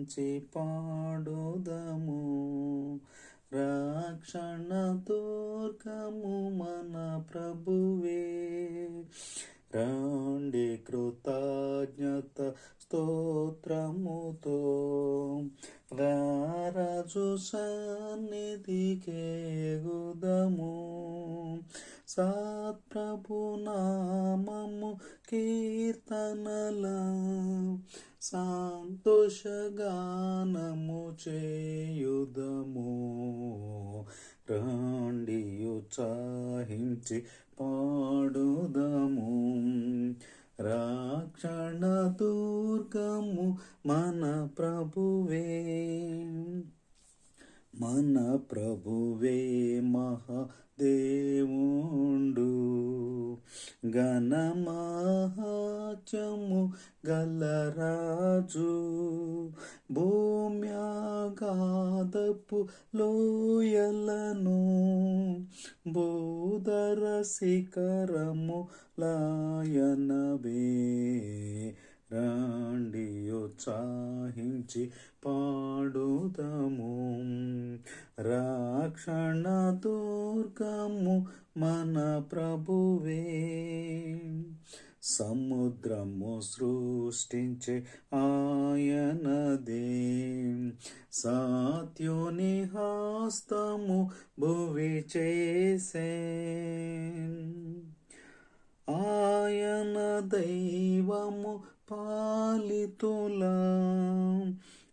ఉత్సాహించి పాడుదము రక్షణ దుర్గము మన ప్రభువే. రాండి కృతజ్ఞత స్తోత్రముతో రారాజు సన్నిధికే గుదము సత్ప్రభు నామము కీర్తనలా సంతోషగానము చేయుదము. రాండి ఉత్సాహించి పాడుదము. రాక్షణ దుర్గము మన ప్రభువే. మన ప్రభువే మహాదేవుండు. ఘనమహాత్యము గలరాజు భూమ్యాగాదపు లోయలను బోధర శిఖరము లాయనవే. రండి ఉత్సాహించి పాడుదము. రాక్షణ దుర్గము మన ప్రభువే. సముద్రము సృష్టించే ఆయనదే. సాత్యుని హస్తము భువి చేసే ఆయన దైవము పాలితుల.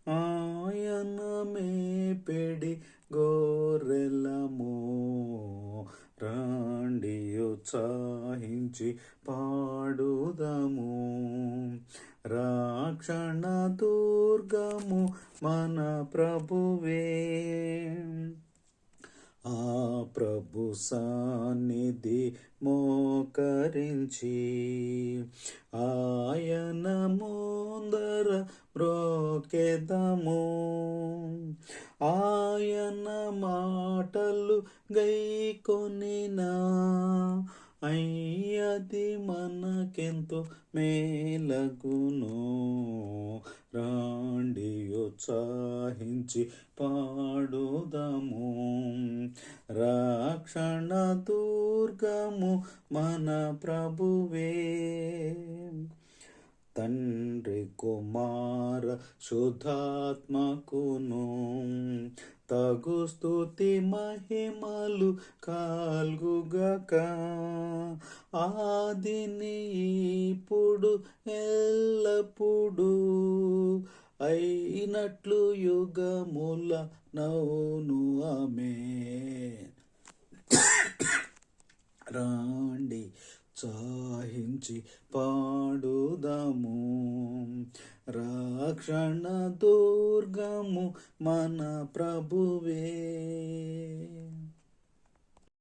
ఆయన మేపెడి గోరెలము రాండి ఉత్సాహించి పాడుదము. రాక్షణ దుర్గము మన ప్రభువే. ఆ ప్రభు సన్నిధి మోకరించి ఆయన ముందర బ్రోకెదము. ఆ గైకొనినా. అయ్యది మనకెంతో మేలగును. రాండి ఉత్సాహించి పాడుదము. రక్షణ దుర్గము మన ప్రభువే. తండ్రి కుమార శుద్ధాత్మకును. తగు స్థుతి మహిమలు కాల్గుగక. ఆదిని ఇప్పుడు ఎల్లప్పుడు అయినట్లు యుగముల నౌను ఆమె. రాండి సాహించి పాడుదము. రక్షణ దుర్గము మన ప్రభువే.